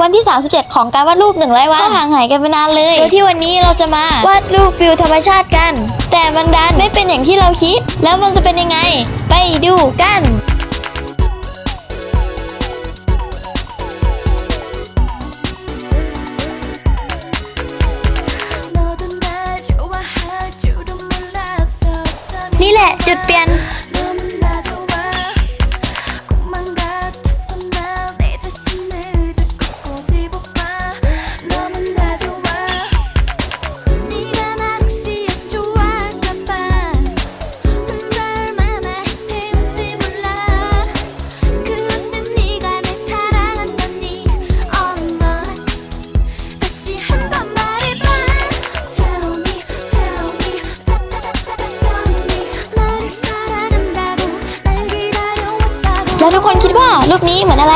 วันที่ 37 ของการวาดรูป1ร้อยวันก็ห่างหายกันไปนานเลยโดยที่วันนี้เราจะมาวาดรูปฟิวธรรมชาติกัน แต่บางดันไม่เป็นอย่างที่เราคิด แล้วมันจะเป็นยังไง ไปดูกันนี่แหละจุดเปลี่ยน แล้วทุกคนคิดว่ารูปนี้เหมือนอะไร